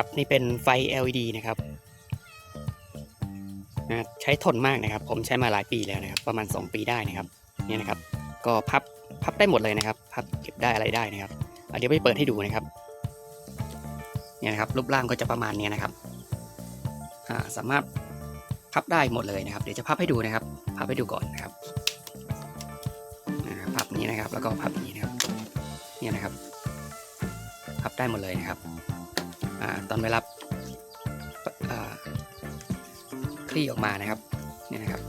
ครับนี่เป็นไฟ LED นะครับนะใช้ทนมากนะครับ ผมใช้มาหลายปีแล้วนะครับ ประมาณ 2 ปีได้นะครับเนี่ยนะครับ ก็พับพับได้หมดเลยนะครับ พับเก็บได้อะไรได้นะครับเดี๋ยวไปเปิดให้ดูนะครับเนี่ยนะครับรูปร่างก็จะประมาณนี้นะครับสามารถพับได้หมดเลยนะครับ เดี๋ยวจะพับให้ดูนะครับ พับให้ดูก่อนนะครับพับนี้นะครับ แล้วก็พับนี้นะครับ เนี่ยนะครับ พับได้หมดเลยนะครับ ตอนเวลาอ่าคลี่ออกมานะครับเนี่ยนะครับ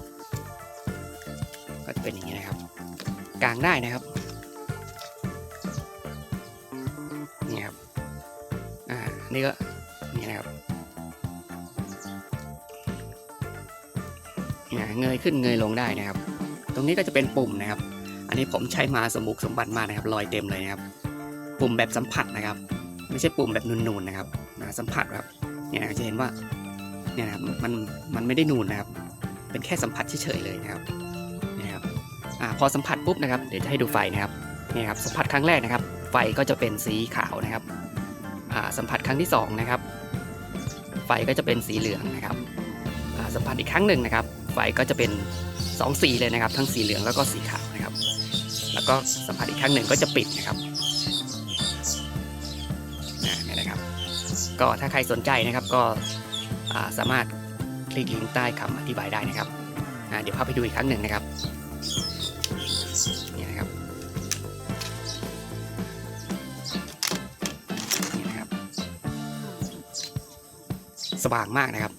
ก็จะเป็นอย่างนี้นะครับกางได้นะครับนี่ครับอ่านี่ก็นี่นะครับเงยขึ้นเงยลงได้นะครับ ตรงนี้ก็จะเป็นปุ่มนะครับ อันนี้ผมใช้มาสมบุกสมบัติมากนะครับ รอยเต็มเลยนะครับ ปุ่มแบบสัมผัสนะครับ ไม่ใช่ปุ่มแบบนูนๆนะครับนะสัมผัสครับเนี่ยจะเห็นว่าเนี่ยนะครับมันมันไม่ได้นูนนะครับ เป็นแค่สัมผัสเฉยๆเลยนะครับนี่ครับอ่าพอสัมผัสปุ๊บนะครับเดี๋ยวจะให้ดูไฟนะครับนี่ครับสัมผัสครั้งแรกนะครับ ไฟก็จะเป็นสีขาวนะครับอ่าสัมผัสครั้งที่สองนะครับไฟก็จะเป็นสีเหลืองนะครับอ่าสัมผัสอีกครั้งหนึ่งนะครับ ไฟก็จะเป็นสองสีเลยนะครับ ทั้งสีเหลืองแล้วก็สีขาวนะครับ แล้วก็สัมผัสอีกครั้งหนึ่งก็จะปิดนะครับ ก็ถ้าใครสนใจนะครับก็าสามารถคลิกลิงก์ใต้คำอธิบายได้นะครับเดี๋ยวพาไปดูอีกครั้งหนึ่งนะครับนี่นะครับนี่นะครับสว่างมากนะครับ